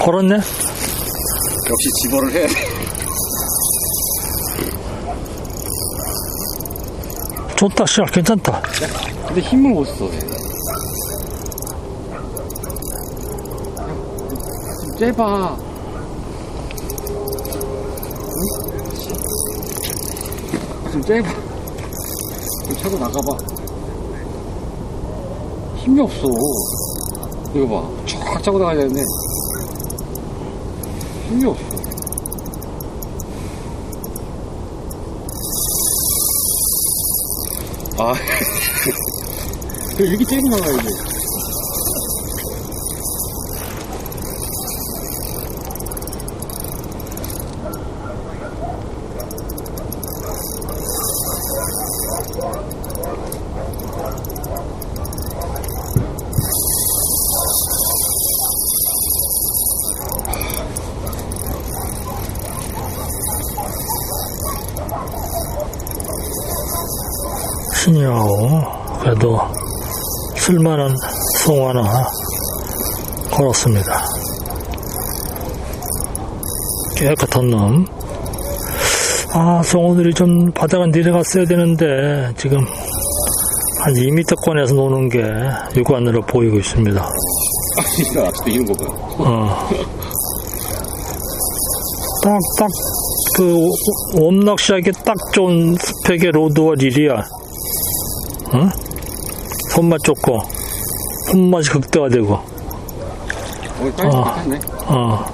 걸었네? 역시 집어를 해야 돼. 좋다, 씨알, 괜찮다. 근데 힘을 못 써. 좀 째봐. 응? 좀 째봐. 좀 차고 나가봐. 힘이 없어. 이거 봐. 쫙 차고 나가야 되는데. 힘이 없어. 아. 이렇게 째고 나가야 돼. 신이하고, 그래도, 쓸만한 송 하나 걸었습니다. 깨끗한 놈. 아, 송어들이 좀 바다가 내려갔어야 되는데, 지금, 한 2m권에서 노는 게 육안으로 보이고 있습니다. 아, 진짜 아직도 이런 거 봐. 어. 딱, 딱, 그, 옴낚시하기 딱 좋은 스펙의 로드와 릴이야. 응? 손맛 좋고, 손맛이 극대화되고. 괜찮네. 어.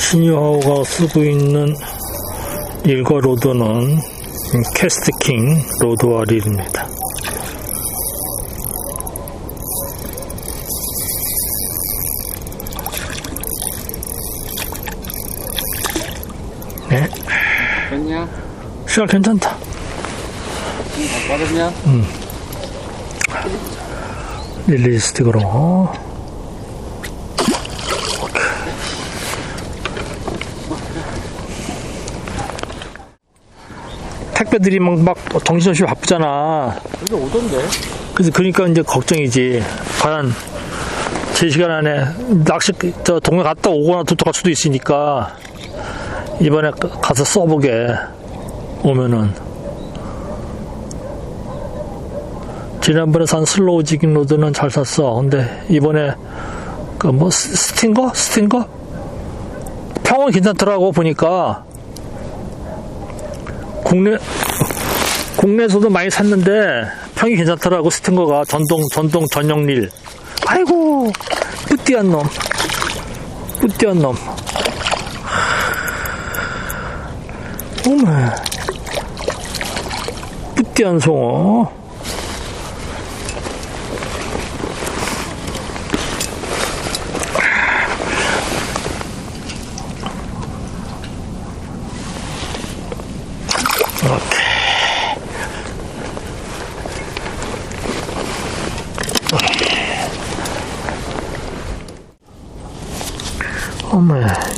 신유하우가 쓰고 있는 일과 로드는 캐스트킹 로드와 릴입니다. 네, 됐냐? 시간 괜찮다. 빠졌냐? 릴리스틱으로. 택배들이 막, 막 정신없이 바쁘잖아. 여기 오던데? 그래서 그러니까 이제 걱정이지. 과연 제 시간 안에 낚시 저 동네 갔다 오거나 도착할 수도 있으니까 이번에 가- 가서 써보게 오면은 지난번에 산 슬로우 지깅 로드는 잘 샀어. 근데 이번에 그 뭐 스팅거 스팅거 평은 괜찮더라고 보니까 국내 국내에서도 많이 샀는데 평이 괜찮더라고 스팅거가 전동 전동 전용 릴. 아이고 뿌띠한 놈, 뿌띠한 놈. 어머, 뿌띠한 송어.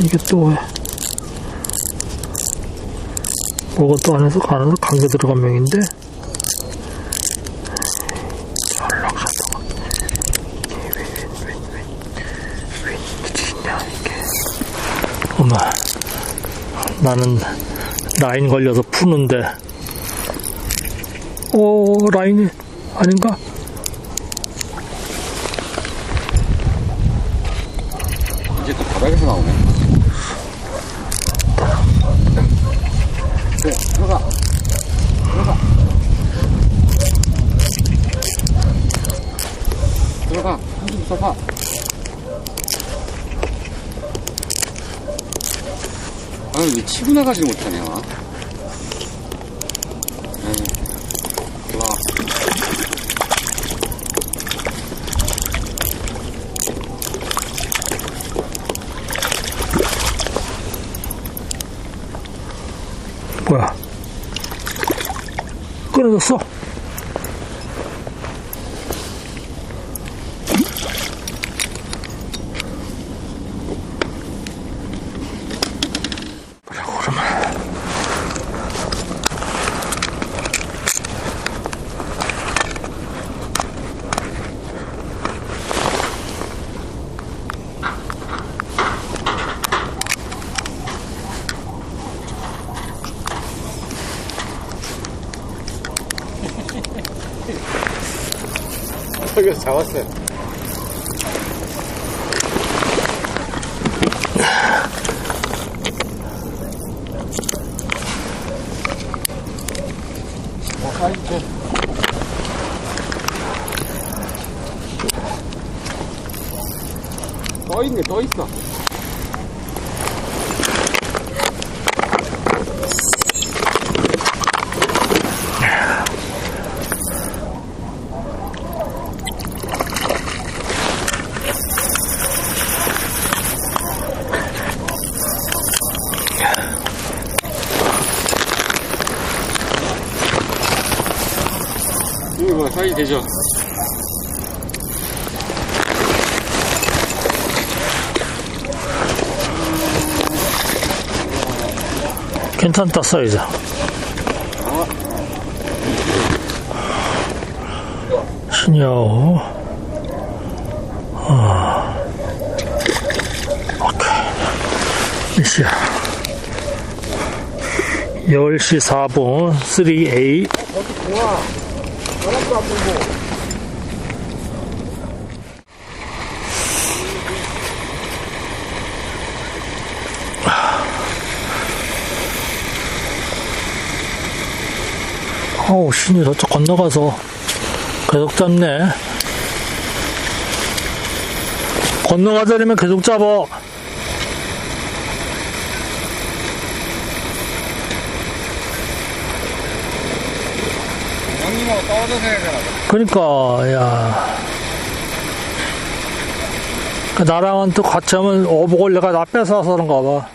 이게 또 왜? 뭐가 또 안에서 가는 강제 들어간 명인데? 어머, 나는 라인 걸려서 푸는데, 오 라인이 아닌가? 바닥에서 나오네. 그래, 들어가. 들어가. 들어가. 한숨 써봐. 아유, 왜 치고 나가지 못하냐. 에이, 들어와. 뭐야? 끊어졌어? 잡았어요. 떠 있네, 떠 있어. 되죠? 괜찮다, 사이즈. 신여우. 아. 오케이. 몇 시야? 10시 4분, 3A. 바람도 안 불고. 어우, 신이 저쪽 건너가서 계속 잡네. 건너가자려면 계속 잡어. 형님하고 떨어져서 해야 되나? 그러니까, 야. 그 나랑은 또 같이 하면 어복을 내가 나 뺏어서 그런가 봐.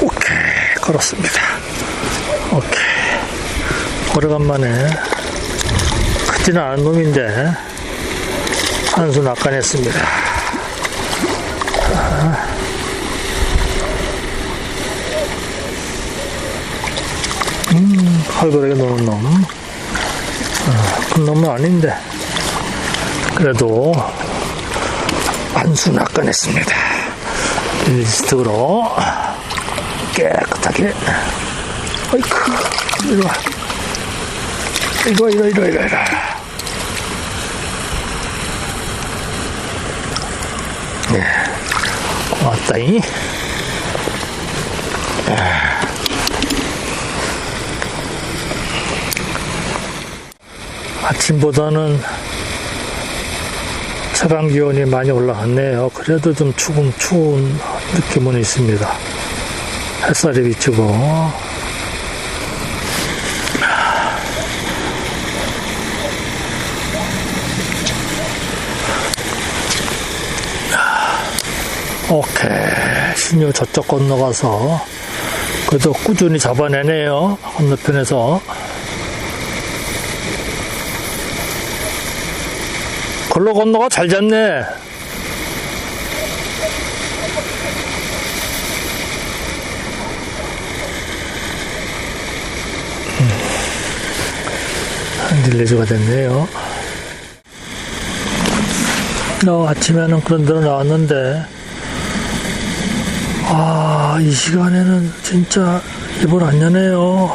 오케이, 걸었습니다. 오케이. 오래간만에 크지는 않은 놈인데 한수 낚아냈습니다. 음, 활발하게 노는 놈. 어, 큰 놈은 아닌데 그래도 한수 낚아냈습니다. 일스틱으로 깨끗하게 어이쿠 이리 와 이거 이거 이거 이거 이거 왔다이 아침보다는 체감 기온이 많이 올라갔네요. 그래도 좀 추운 추운 느낌은 있습니다. 햇살이 비치고 오케이. 신유 저쪽 건너가서 그래도 꾸준히 잡아내네요. 건너편에서. 걸로 건너가 잘 잡네. 릴레즈가 됐네요. 너 아침에는 그런 데로 나왔는데, 아, 이 시간에는 진짜 입을 안 여네요.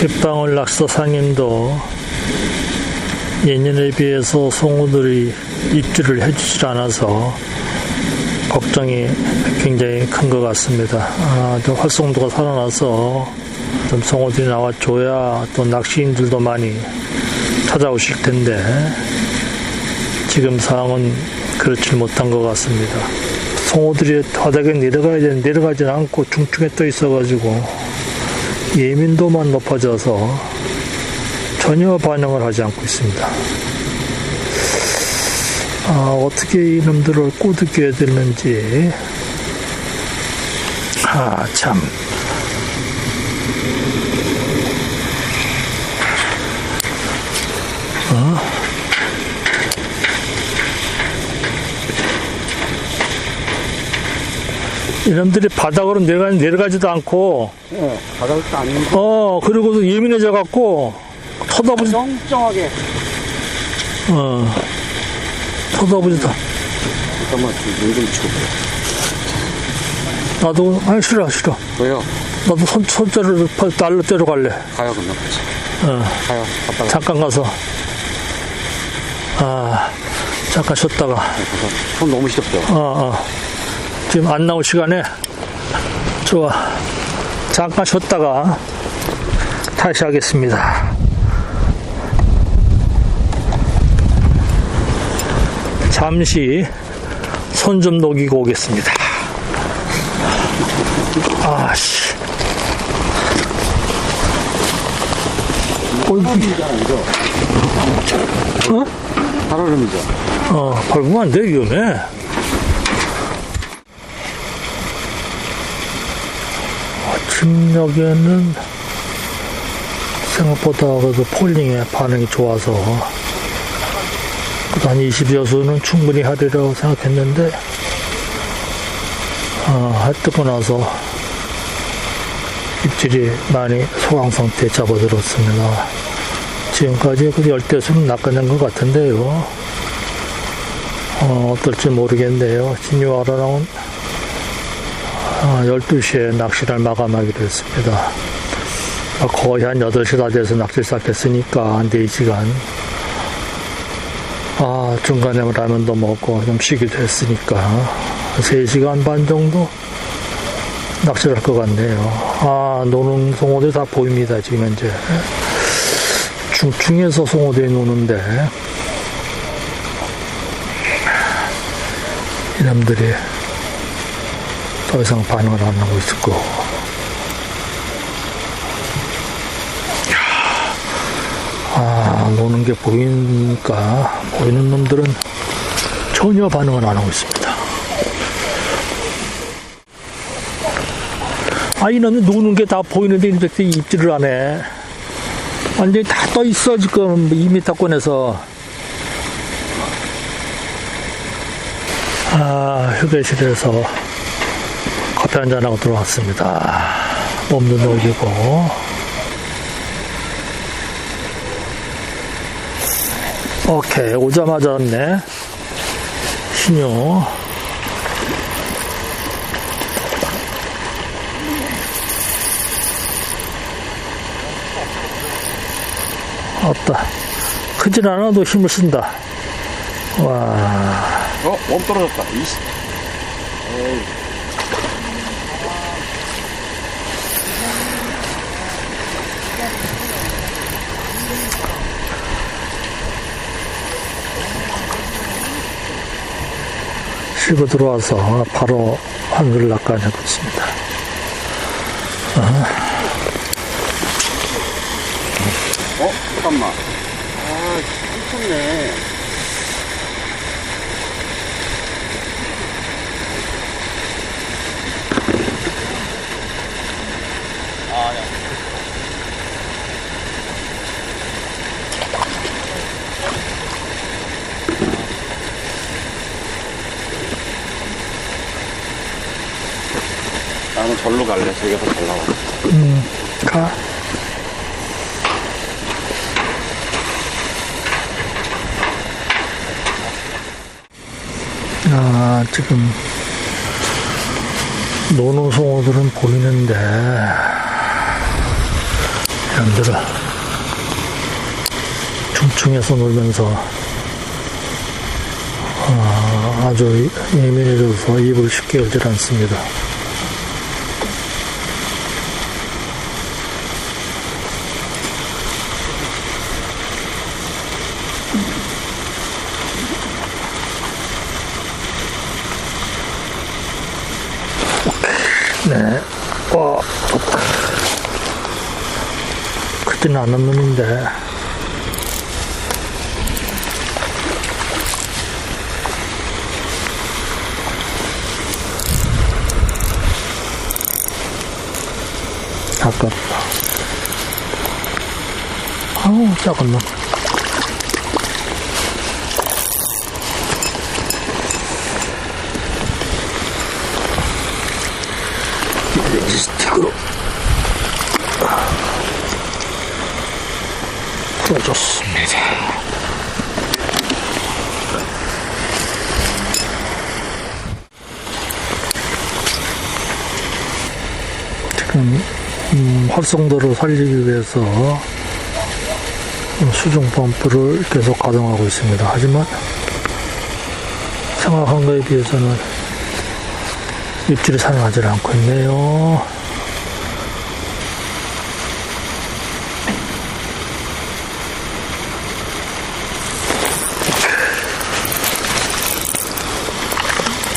갯방울 낙서 상인도 예년에 비해서 송어들이 입질을 해주질 않아서 걱정이 굉장히 큰 것 같습니다. 아, 또 활성도가 살아나서 좀 송어들이 나와줘야 또 낚시인들도 많이 찾아오실 텐데 지금 상황은 그렇지 못한 것 같습니다. 송어들이 바닥에 내려가야 되는데 내려가지 않고 중중에 떠 있어가지고 예민도만 높아져서 전혀 반응을 하지 않고 있습니다. 아, 어떻게 이놈들을 꼬드겨야 되는지. 아, 참. 이놈들이 바닥으로 내려가, 내려가지도 않고, 예, 바닥도 아니고. 어, 그리고도 예민해져 갖고 쳐다보지, 쩡쩡하게. 어. 쳐다보지도. 잠깐만, 눈좀 치고. 나도, 아니, 싫어, 싫어. 왜요? 나도 손, 손자를 날로 째러 갈래. 가요, 그러면 같이. 어. 가요. 갔다가. 잠깐 가서. 아, 잠깐 쉬었다가. 가서. 손 너무 시렵죠? 어, 어. 지금 안 나올 시간에. 좋아. 잠깐 쉬었다가 다시 하겠습니다. 잠시 손 좀 녹이고 오겠습니다. 아씨. 살얼음이잖아, 이거. 어? 살얼음이죠. 어, 밟으면 안 돼, 위험해. 아침녘에는 생각보다 그래도 폴링의 반응이 좋아서 그래도 한 20여수는 충분히 하리라고 생각했는데 어, 해 뜨고 나서 입질이 많이 소강 상태에 잡아들었습니다. 지금까지 그 열대수는 낚아낸 것 같은데요. 어, 어떨지 모르겠네요. 진유아라랑은 아, 12시에 낚시를 마감하기로 했습니다. 아, 거의 한 8시 다 돼서 낚시 시작했으니까 한 4시간. 아, 중간에 라면도 먹고 좀 쉬기도 했으니까 3시간 반 정도 낚시를 할 것 같네요. 아, 노는 송어들 다 보입니다, 지금 현재. 중충에서 송어들이 노는데 이놈들이 더 이상 반응을 안 하고 있을 거고. 아, 노는 게 보이니까, 보이는 놈들은 전혀 반응을 안 하고 있습니다. 아, 이놈이 노는 게 다 보이는데 이렇게 입질을 안 해. 완전히 다 떠 있어, 지금. 2m권에서. 아, 휴게실에서 커피 한잔하고 들어왔습니다. 몸도 녹이고. 오케이, 오자마자 왔네. 신유. 없다. 크진 않아도 힘을 쓴다. 와. 어? 멈 떨어졌다. 이씨. 쉬고 들어와서 바로 한글 낚아내고 있습니다. 어? 잠깐만. 아, 미쳤네. 나는 절로 갈래. 저기가 더 잘 나와. 가. 아, 지금, 노는 송어들은 보이는데, 얘들아, 중충에서 놀면서, 아, 아주 예민해져서 입을 쉽게 열질 않습니다. 안 왔는데. 아깝다. 아우, 작은 놈. 좋습니다. 지금 음, 활성도를 살리기 위해서 수중 펌프를 계속 가동하고 있습니다. 하지만 생각한 거에 비해서는 입질을 사용하지 않고 있네요.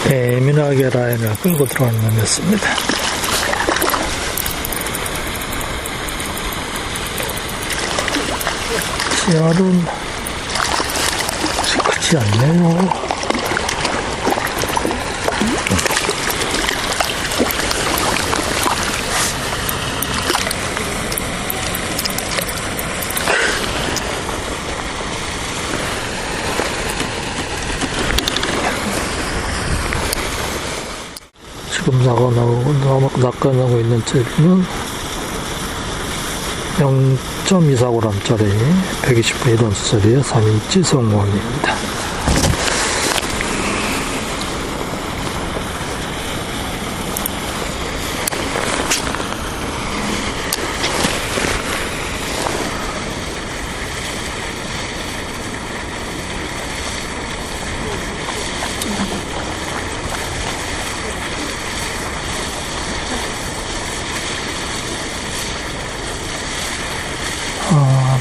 예민하게 라인을 끌고 들어가는 놈이었습니다. 씨알은 크지 않네요. 지금 나가나고 낚아나고 있는 채비는 0.24g짜리 120분 1원짜리의 3인치 성원입니다.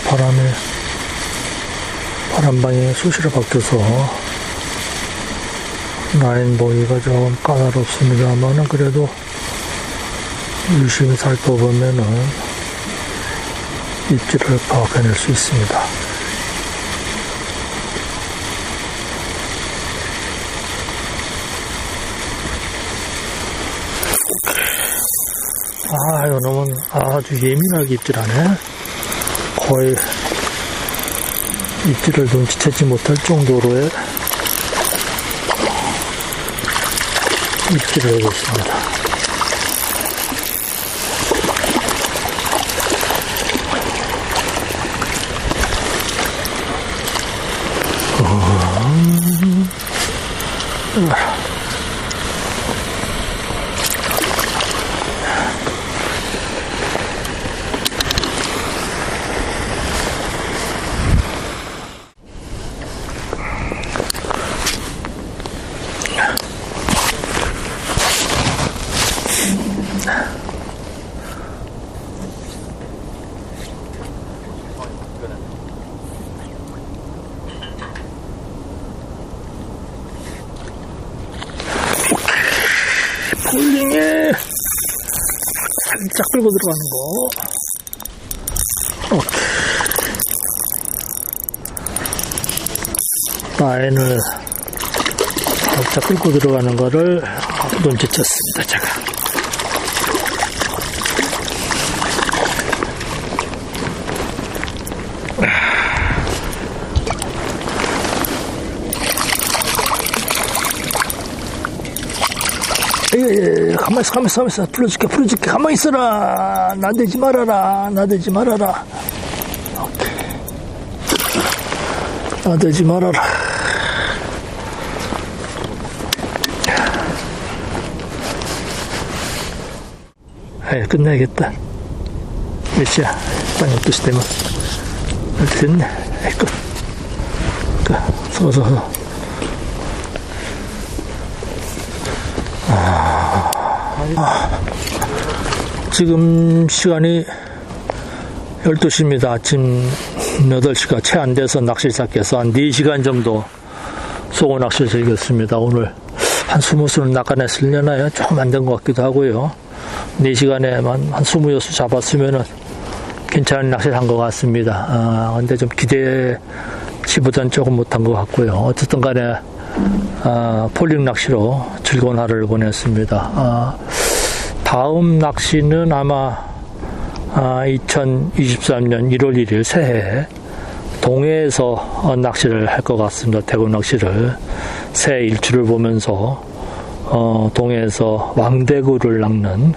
바람에 바람방향이 수시로 바뀌어서 라인 보기가 조금 까다롭습니다만은 그래도 유심히 살펴보면은 입질을 파악해낼 수 있습니다. 아, 이놈은 아주 예민하게 입질하네. 거의 입질을 눈치채지 못할 정도로의 입질을 하고 있습니다. 폴링에 살짝 끌고 들어가는 거. 오케이. 라인을 살짝 끌고 들어가는 거를 눈치챘습니다, 제가. 예, 예, 예, 가만히 있어, 가만히 있어, 가만히 있어. 풀어줄게, 풀어줄게. 가만히 있어라. 나대지 말아라. 나대지 말아라. 오케이. 나대지 말아라. 에 끝내야겠다. 몇 시야? 딱 12시 되면. 됐네. 끝. 끝. 서서, 서. 지금 시간이 12시입니다. 아침 8시가 채 안 돼서 낚시 시작해서 한 4시간 정도 소고 낚시를 즐겼습니다. 오늘 한 20수는 낚아냈으려나요? 조금 안 된 것 같기도 하고요. 4시간에만 한 26수 잡았으면은 괜찮은 낚시를 한 것 같습니다. 아, 근데 좀 기대치보다는 조금 못한 것 같고요. 어쨌든 간에 아, 폴링 낚시로 즐거운 하루를 보냈습니다. 아, 다음 낚시는 아마 아, 2023년 1월 1일 새해 동해에서 어, 낚시를 할 것 같습니다. 대구 낚시를 새해 일출을 보면서 어, 동해에서 왕대구를 낚는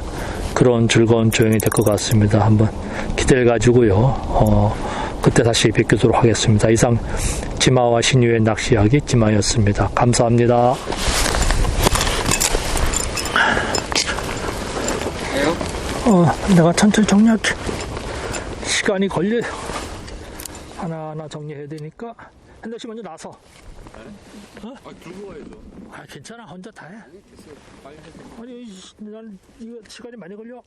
그런 즐거운 조형이 될 것 같습니다. 한번 기대를 가지고요. 어, 그때 다시 뵙도록 하겠습니다. 이상 지마와 신유의 낚시 이야기 지마였습니다. 감사합니다. 어, 내가 천천히 정리할게. 시간이 걸려. 하나하나 정리해야 되니까. 현대 씨 먼저 나서. 아, 들고 와야죠. 아, 괜찮아. 혼자 다 해. 아니, 난 이거 시간이 많이 걸려.